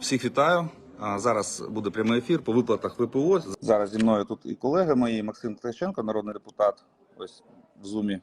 Всіх вітаю. Зараз буде прямий ефір по виплатах ВПО. Зараз зі мною тут і колеги мої, Максим Ткаченко, народний депутат, ось в зумі,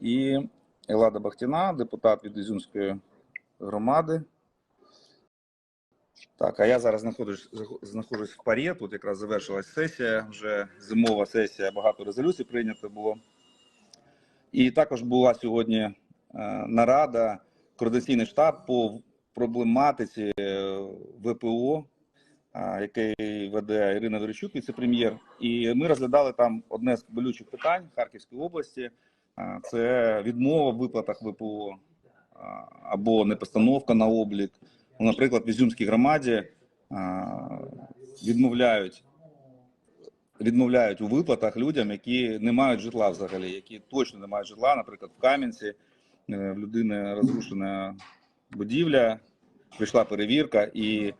і Елада Бахтіна, депутат від Ізюмської громади. Так, а я зараз знаходжусь, знаходжусь в парі. Тут якраз завершилась сесія, вже зимова сесія, багато резолюцій прийнято було. І також була сьогодні е, нарада, координаційний штаб по проблематиці е, ВПО, який веде Ірина Верещук, віце-прем'єр. І ми розглядали там одне з болючих питань Харківської області: це відмова в виплатах ВПО або непостановка на облік. Ну, Наприклад, в Ізюмській громаді відмовляють. Відмовляють у виплатах людям, які не мають житла взагалі, які точно не мають житла, наприклад, в Кам'янці е, в людини розрушена будівля, прийшла перевірка і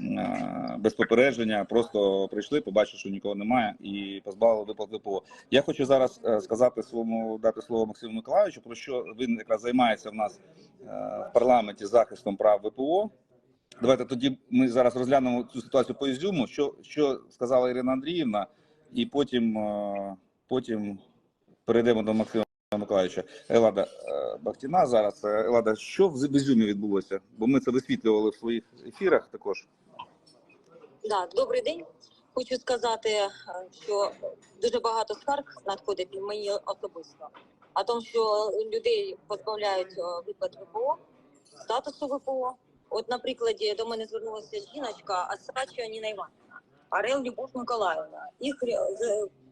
е, без попередження просто прийшли, побачили, що нікого немає, і позбавили виплат ВПО. Я хочу зараз е, сказати своєму дати слово Максиму Миколаївичу, про що він якраз займається в нас е, в парламенті захистом прав ВПО. Давайте тоді ми зараз розглянемо цю ситуацію по Ізюму, що, що сказала Ірина Андріївна, і потім, потім перейдемо до Максима Миколаївича. Елада е, Бахтіна зараз. Е, Елада, що в Ізюмі відбулося? Бо ми це висвітлювали в своїх ефірах також. Да, добрий день. Хочу сказати, е, що дуже багато скарг надходить мені особисто. А тому, що людей позбавляють виплат ВПО, статусу ВПО. От, на прикладі, до мене звернулася жіночка Асача Ніна Іванівна, Орел Любов Миколаївна. Їх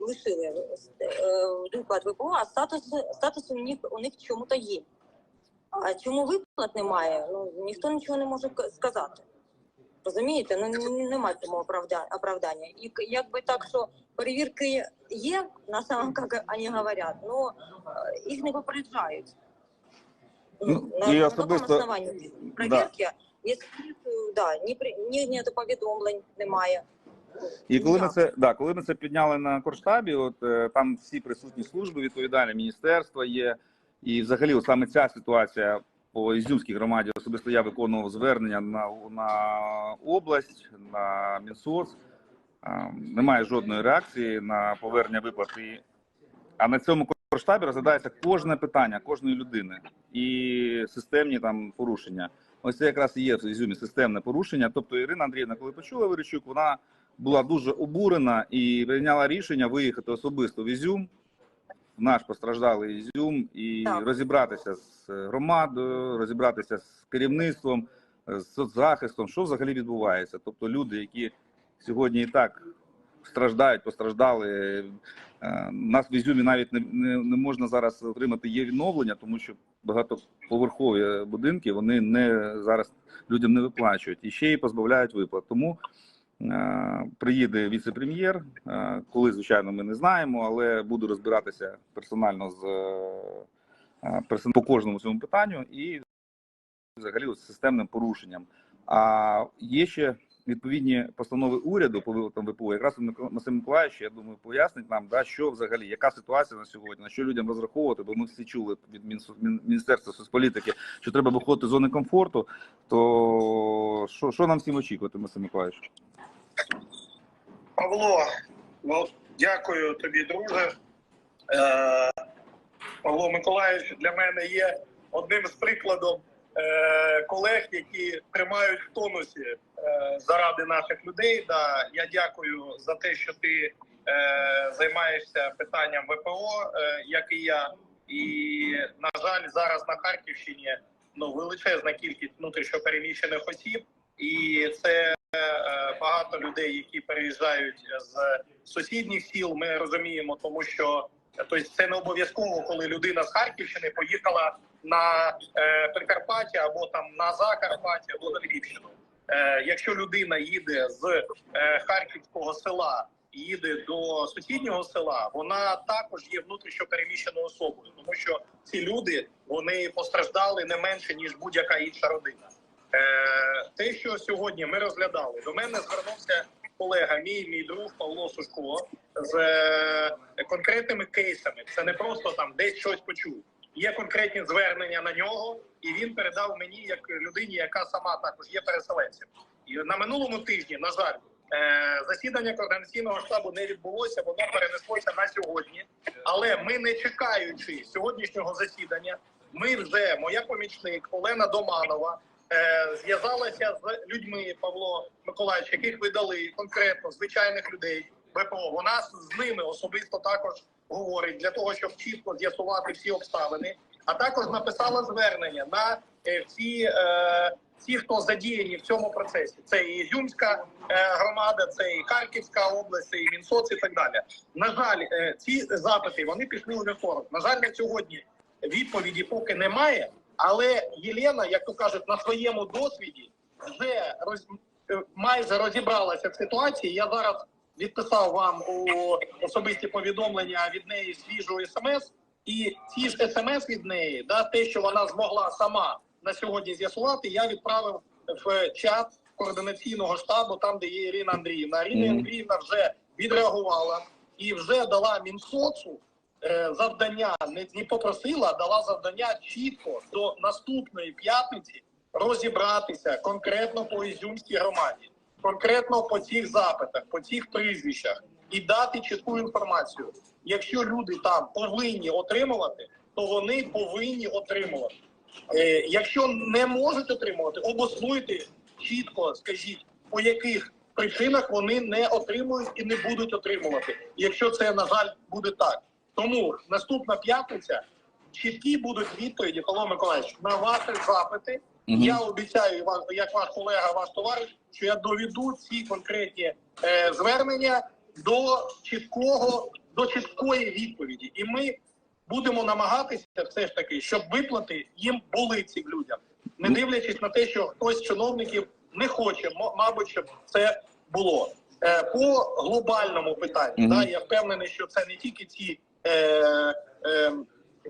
лишили е, виплат ВПО, а статус, статус у них, у них чому-то є. А чому виплат немає, ну, ніхто нічого не може сказати. Розумієте, ну немає цьому оправдання. І якби так, що перевірки є, на самом як вони говорять, ну е, їх не попереджають. Ну, на, і особисто- основанні перевірки, якщо е, да, ні, ні, ні повідомлень немає. І коли ми це да, коли ми це підняли на корштабі, от е, там всі присутні служби відповідальні, міністерства є, і взагалі, от саме ця ситуація по Ізюмській громаді особисто я виконував звернення на, на область, на Мінсоц. Немає жодної реакції на повернення виплати. А на цьому корштабі розглядається кожне питання кожної людини і системні там порушення. Ось це якраз і є в Ізюмі системне порушення. Тобто Ірина Андріївна, коли почула Верещук, вона була дуже обурена і прийняла рішення виїхати особисто в Ізюм, в наш постраждалий Ізюм, і Так. розібратися з громадою, розібратися з керівництвом, з соцзахистом, що взагалі відбувається. Тобто люди, які сьогодні і так страждають, постраждали. Е, Нас в Ізюмі навіть не, не, не можна зараз отримати є відновлення, тому що багатоповерхові будинки вони не зараз людям не виплачують і ще й позбавляють виплат. Тому е, приїде віце-прем'єр. Е, коли звичайно ми не знаємо, але буду розбиратися персонально з е, по кожному цьому питанню і взагалі з системним порушенням. А є ще відповідні постанови уряду по виплатам ВПО. Якраз Максим Миколаївич, я думаю, пояснить нам, да, що взагалі, яка ситуація на сьогодні, на що людям розраховувати, бо ми всі чули від Міністерства соцполітики, що треба виходити з зони комфорту. То що, що нам всім очікувати, Максим Миколаївич? Павло, дякую тобі, друже. Е, Павло Миколаївич для мене є одним з прикладів е, колег, які тримають в тонусі е, заради наших людей. Да, я дякую за те, що ти займаєшся питанням ВПО, як і я. І, на жаль, зараз на Харківщині ну, величезна кількість внутрішньопереміщених осіб, і це багато людей, які переїжджають з сусідніх сіл. Ми розуміємо, тому що тобто це не обов'язково, коли людина з Харківщини поїхала на е, Прикарпаття або там на Закарпаття або на Львівщину. Е, якщо людина їде з е, харківського села, їде до сусіднього села, вона також є внутрішньо переміщеною особою, тому що ці люди вони постраждали не менше ніж будь-яка інша родина. Е, те, що сьогодні ми розглядали, до мене звернувся колега, мій мій друг Павло Сушко з е, конкретними кейсами. Це не просто там десь щось почув. Є конкретні звернення на нього, і він передав мені як людині, яка сама також є переселенцем. І на минулому тижні, на жаль, е, засідання координаційного штабу не відбулося, воно перенеслося на сьогодні. Але ми, не чекаючи сьогоднішнього засідання, ми вже моя помічник Олена Доманова е, зв'язалася з людьми Павло Миколаївич, яких ви дали конкретно звичайних людей ВПО. Вона з ними особисто також говорить для того, щоб чітко з'ясувати всі обставини. А також написала звернення на е, всі, е, всі, хто задіяні в цьому процесі. Це і Ізюмська е, громада, це і Харківська область, і Мінсоц, і так далі. На жаль, е, ці запити вони пішли у вівторок. На жаль, на сьогодні відповіді поки немає. Але Єлена, як то кажуть, на своєму досвіді вже роз, е, майже розібралася в ситуації. Я зараз відписав вам у особисті повідомлення від неї свіжу смс. І ці ж смс від неї, да, те, що вона змогла сама на сьогодні з'ясувати, я відправив в чат координаційного штабу, там де є Ірина Андріївна. Ірина Андріївна вже відреагувала і вже дала Мінсоцу завдання, не, не попросила, а дала завдання чітко до наступної п'ятниці розібратися конкретно по Ізюмській громаді, конкретно по цих запитах, по цих прізвищах і дати чітку інформацію. Якщо люди там повинні отримувати, то вони повинні отримувати. Е, якщо не можуть отримувати, обоснуйте чітко, скажіть, по яких причинах вони не отримують і не будуть отримувати. Якщо це на жаль буде так, тому наступна п'ятниця чіткі будуть відповіді, Павло Миколаївич, на ваші запити. Мгм. Я обіцяю вам, як ваш колега, ваш товариш, що я доведу ці конкретні е, звернення до чіткого, до чіткої відповіді, і ми будемо намагатися все ж таки, щоб виплати їм були цим людям, не дивлячись на те, що хтось з чиновників не хоче, мабуть, щоб це було. Е, по глобальному питанню, Мгм. да, я впевнений, що це не тільки ці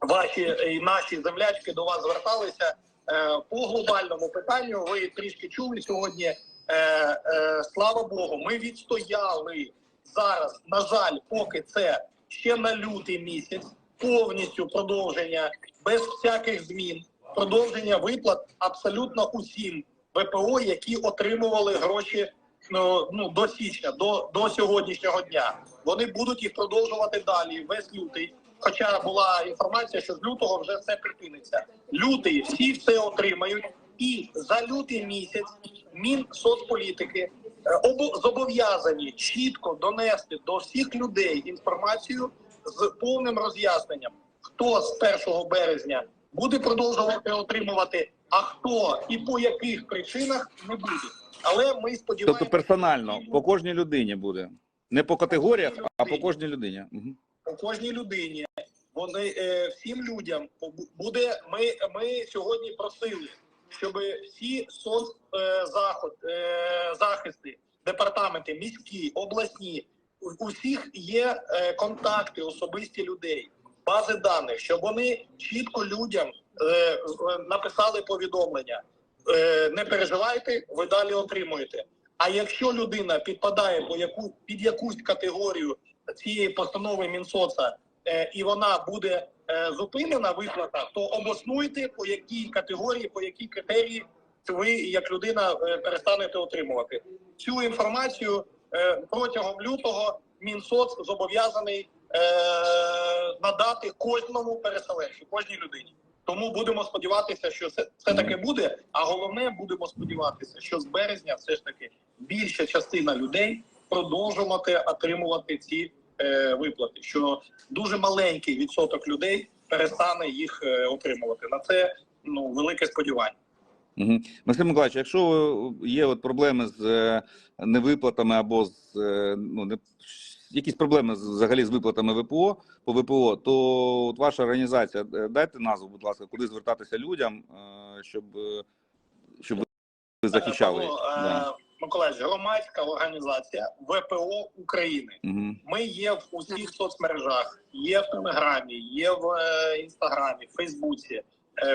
ваші і наші землячки до вас зверталися. Е, по глобальному питанню ви трішки чули сьогодні. Е, е, слава Богу, ми відстояли зараз. На жаль, поки це ще на лютий місяць, повністю продовження без всяких змін, продовження виплат абсолютно усім ВПО, які отримували гроші ну, до січня, до, до сьогоднішнього дня. Вони будуть їх продовжувати далі весь лютий. Хоча була інформація, що з лютого вже все припиниться. Лютий всі все отримають, і за лютий місяць Мінсоцполітики е, обо- зобов'язані чітко донести до всіх людей інформацію з повним роз'ясненням, хто з 1 березня буде продовжувати отримувати, а хто і по яких причинах не буде. Але ми сподіваємося, Тобто персонально по кожній людині буде. Не по категоріях, а по кожній людині. Мгм. по кожній людині. Вони е, всім людям буде. Ми, ми сьогодні просили, щоб всі соцзаход е, захисти, департаменти, міські, обласні, у всіх є е, контакти особисті людей, бази даних, щоб вони чітко людям е, е, написали повідомлення. Е, не переживайте, ви далі отримуєте. А якщо людина підпадає по яку під якусь категорію цієї постанови Мінсоца, е, і вона буде е, зупинена виплата, то обоснуйте по якій категорії, по якій критерії ви як людина перестанете отримувати цю інформацію протягом лютого. Мінсоц зобов'язаний надати кожному переселенцю, кожній людині. Тому будемо сподіватися, що це, це таки буде. А головне, будемо сподіватися, що з березня все ж таки більша частина людей продовжувати отримувати ці е, виплати. Що дуже маленький відсоток людей перестане їх е, отримувати. На це ну велике сподівання. Мгм. Максим Миколаївич, якщо є от проблеми з е, невиплатами або з е, ну не якісь проблеми взагалі з виплатами ВПО по ВПО, то от ваша організація е, дайте назву, будь ласка, куди звертатися людям, е, щоб, е, щоб ви захищали. Павло, Да. Миколаївич, громадська організація ВПО України. Ми є в усіх соцмережах, є в Телеграмі, є в Інстаграмі, в Фейсбуці,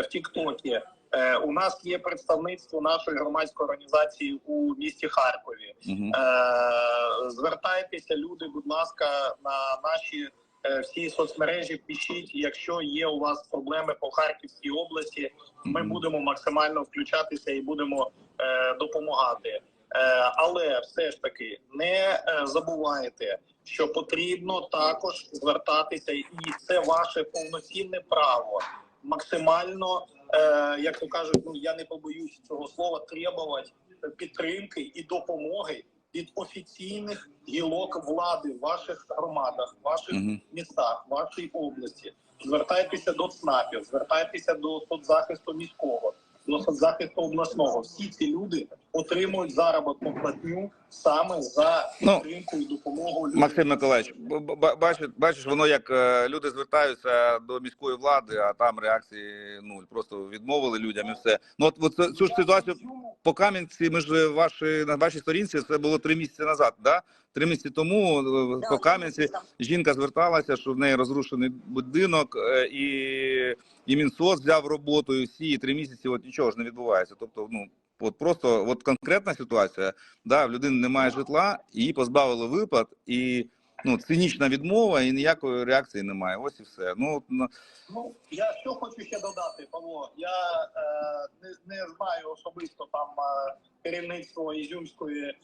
в Тіктокі. Е, У нас є представництво нашої громадської організації у місті Харкові. Е, Звертайтеся, люди, будь ласка, на наші е, всі соцмережі. Пишіть, якщо є у вас проблеми по Харківській області. Ми будемо максимально включатися і будемо е, допомагати. але все ж таки не забувайте, що потрібно також звертатися, і це ваше повноцінне право максимально, як то кажуть, ну я не побоюсь цього слова, требувати підтримки і допомоги від офіційних гілок влади в ваших громадах, в ваших Мгм. містах, в вашій області. Звертайтеся до ЦНАПів, звертайтеся до соцзахисту міського, до соцзахисту обласного. Всі ці люди отримують заробітну платню саме за Ну, і допомогу людям. Максим Миколаївич, бачиш, бачиш, воно як е, люди звертаються до міської влади, а там реакції нуль. Просто відмовили людям і все. Ну от, от цю- цю ж ситуацію по Кам'янці, ми ж ваші на вашій сторінці це було три місяці назад. Да? Три місяці тому е, Да, по Кам'янці жінка зверталася, що в неї розрушений будинок, е, і, і Мінсоц взяв роботу, і всі і три місяці. От нічого ж не відбувається. Тобто, ну от просто от конкретна ситуація, да, в людини немає житла, її позбавили виплат, і ну цинічна відмова, і ніякої реакції немає. Ось і все. Ну на- Ну я що хочу ще додати, Павло. Я е, не, не знаю особисто там е, керівництво Ізюмської е,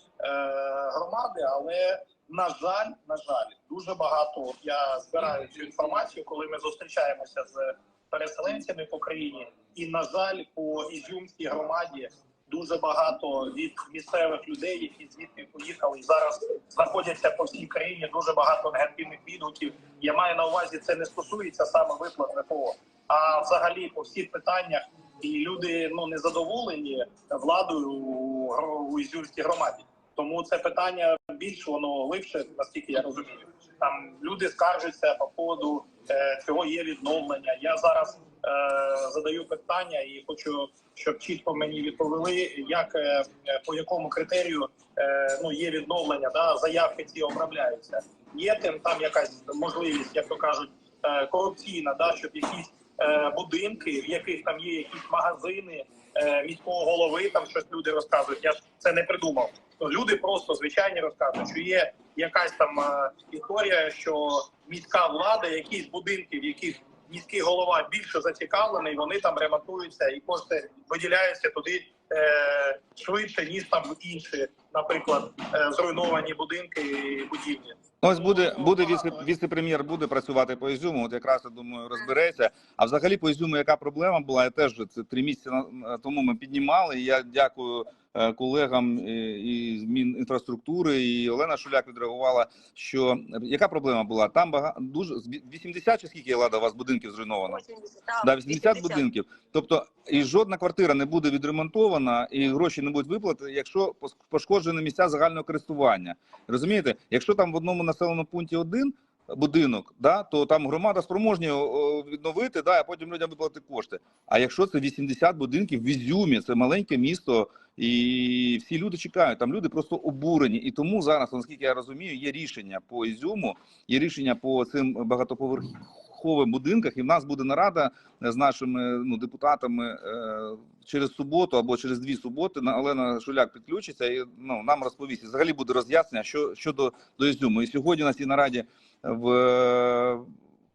громади, але на жаль, на жаль, дуже багато я збираю цю інформацію, коли ми зустрічаємося з переселенцями по країні, і на жаль, по Ізюмській громаді. Дуже багато від місцевих людей, які звідти поїхали і зараз знаходяться по всій країні. Дуже багато негативних відгуків. Я маю на увазі, це не стосується саме виплат ВПО, а взагалі по всіх питаннях. І люди ну не задоволені владою у, Ізюмській громаді. Тому це питання більш воно глибше, наскільки я розумію. Там люди скаржаться по поводу е, цього є відновлення. Я зараз задаю питання і хочу, щоб чітко мені відповіли, як е, по якому критерію е, ну є відновлення, да заявки ці обробляються. Є тим там якась можливість, як то кажуть, е, корупційна, да щоб якісь е, будинки, в яких там є якісь магазини е, міського голови, там щось люди розказують. Я ж це не придумав. Ну, люди просто звичайні розказують, що є якась там е, історія, що міська влада, якісь будинки, в яких міський голова більше зацікавлений, вони там ремонтуються і кошти виділяються туди е, швидше ніж там інші, наприклад, е, зруйновані будинки і будівлі. ось буде буде віце віце-прем'єр буде працювати по Ізюму. От якраз я думаю, розбереться. А взагалі по Ізюму, яка проблема була? Я теж це три місяці тому ми піднімали. І я дякую колегам е, і з Мінінфраструктури, і Олена Шуляк відреагувала. Що е, яка проблема була? Там бага дуже з 80 чи скільки лада у вас будинків зруйновано? 80, да, Да, 80 будинків. Тобто і жодна квартира не буде відремонтована, і гроші не будуть виплати, якщо пошкоджені місця загального користування. Розумієте, якщо там в одному населеному пункті один будинок, да, то там громада спроможні відновити, да, а потім людям виплатити кошти. А якщо це 80 будинків в Ізюмі, це маленьке місто, і всі люди чекають. Там люди просто обурені. І тому зараз, наскільки я розумію, є рішення по Ізюму, є рішення по цим багатоповерховим будинках, і в нас буде нарада з нашими ну депутатами е, через суботу або через дві суботи. На Олена Шуляк підключиться і ну нам розповість. Взагалі буде роз'яснення, що щодо до Ізюму. І сьогодні на цій нараді в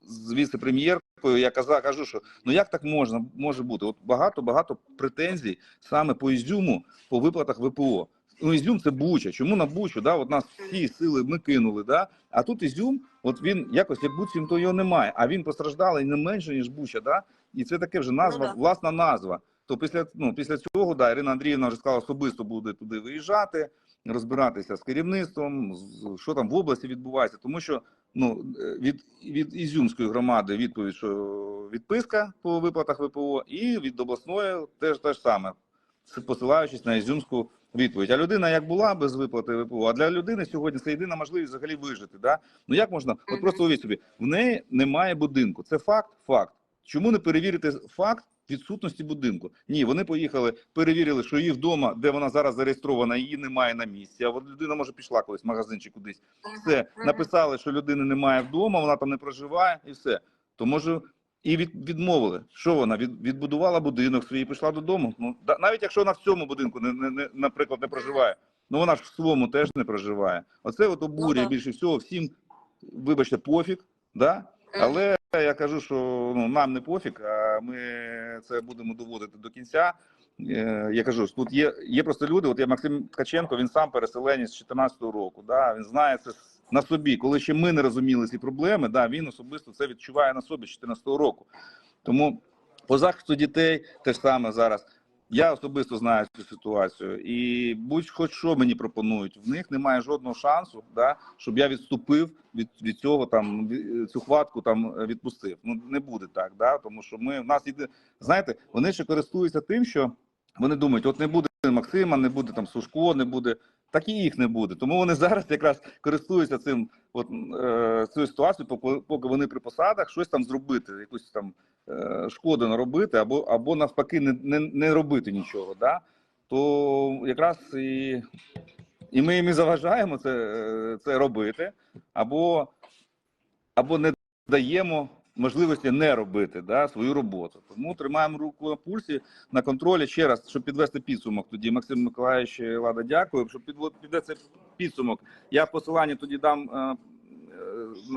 з віце-прем'єркою я казав, кажу, що ну як так можна може бути? От багато багато претензій саме по Ізюму по виплатах ВПО. Ну, Ізюм це Буча. Чому на Бучу? Да? От нас всі сили ми кинули. Да? А тут Ізюм, от він якось як буцім, то його немає. А він постраждалий не менше, ніж Буча. Да? І це таке вже назва, Ну, да. власна назва. То після, ну, після цього да, Ірина Андріївна вже сказала, особисто буде туди виїжджати, розбиратися з керівництвом, з, що там в області відбувається. Тому що ну, е, від, від Ізюмської громади відповідь, що відписка по виплатах ВПО, і від обласної теж те ж саме, посилаючись на Ізюмську відповідь. А людина як була без виплати ВПО, а для людини сьогодні це єдина можливість взагалі вижити. Да? Ну як можна? От просто уявіть собі, в неї немає будинку. Це факт, факт. Чому не перевірити факт відсутності будинку? Ні, вони поїхали, перевірили, що її вдома, де вона зараз зареєстрована, її немає на місці. А от людина може пішла колись в магазин чи кудись. Все написали, що людини немає вдома, вона там не проживає, і все. То може і від, відмовили. Що вона від, відбудувала будинок свій, і пішла додому. Ну да, навіть якщо вона в цьому будинку не, не, не наприклад не проживає, ну вона ж в своєму теж не проживає. Оце от обурює Ну, більше всього всім, вибачте, пофіг, да? Але я кажу, що ну нам не пофіг, а ми це будемо доводити до кінця. е, я кажу, тут є, є просто люди. От я Максим Ткаченко, він сам переселенець з 14-го року. Да, він знає це на собі. Коли ще ми не розуміли ці проблеми, да, він особисто це відчуває на собі з 14-го року. Тому по захисту дітей те ж саме зараз. Я особисто знаю цю ситуацію, і будь-хоч що мені пропонують, в них немає жодного шансу, да, щоб я відступив від, від цього там цю хватку там відпустив. Ну не буде так, да, тому що ми в нас іде, знаєте, вони ще користуються тим, що вони думають, от не буде Максима, не буде там Сушко, не буде. Так і їх не буде. Тому вони зараз якраз користуються цим, от е, цією ситуацією, поки, поки вони при посадах щось там зробити, якусь там е, шкоду наробити, або або навпаки, не, не, не робити нічого. Да? То якраз і, і ми їм і заважаємо це, е, це робити, або, або не даємо можливості не робити да, свою роботу. Тому тримаємо руку на пульсі на контролі ще раз, щоб підвести підсумок. Тоді Максим Миколаївич Лада, дякую. Щоб підвести підсумок, я в посиланні тоді дам. е, е,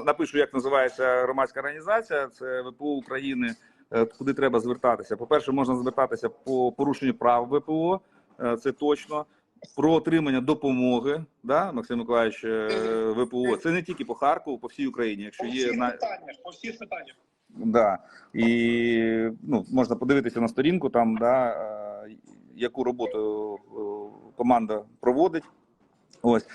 Напишу, як називається громадська організація, це ВПО України, е, куди треба звертатися. По-перше, можна звертатися по порушенню прав ВПО, це точно. Про отримання допомоги, да, Максим Миколаївич, е, ВПО. Це не тільки по Харкову, по всій Україні. Якщо По є всіх на питаннях, по всіх питаннях. Да. І ну, можна подивитися на сторінку, там, да, е, яку роботу е, команда проводить. Ось.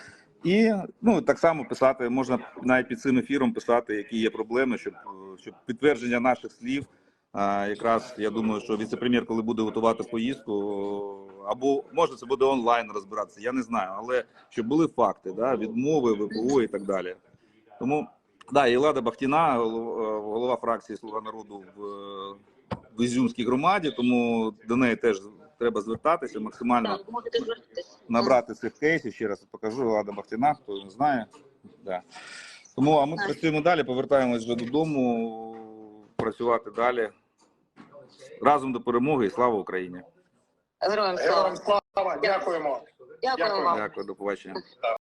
І ну, так само писати, можна навіть під цим ефіром писати, які є проблеми, щоб, щоб підтвердження наших слів. А, якраз я думаю, що віце-прем'єр, коли буде готувати поїздку, або може це буде онлайн розбиратися, я не знаю, але щоб були факти, да, відмови, ВПО і так далі. Тому Да, і Лада Бахтіна, голова, е, голова фракції Слуга народу в, в Ізюмській громаді, тому до неї теж треба звертатися, максимально набрати цих кейсів. Ще раз покажу Лада Бахтіна, хто не знає. Да. Тому а ми Так. працюємо далі, повертаємось вже додому, працювати далі. Разом до перемоги і слава Україні! Героям Героям слава. Дякуємо! дякуємо. Дякую Дякую. вам. Дякую, до побачення.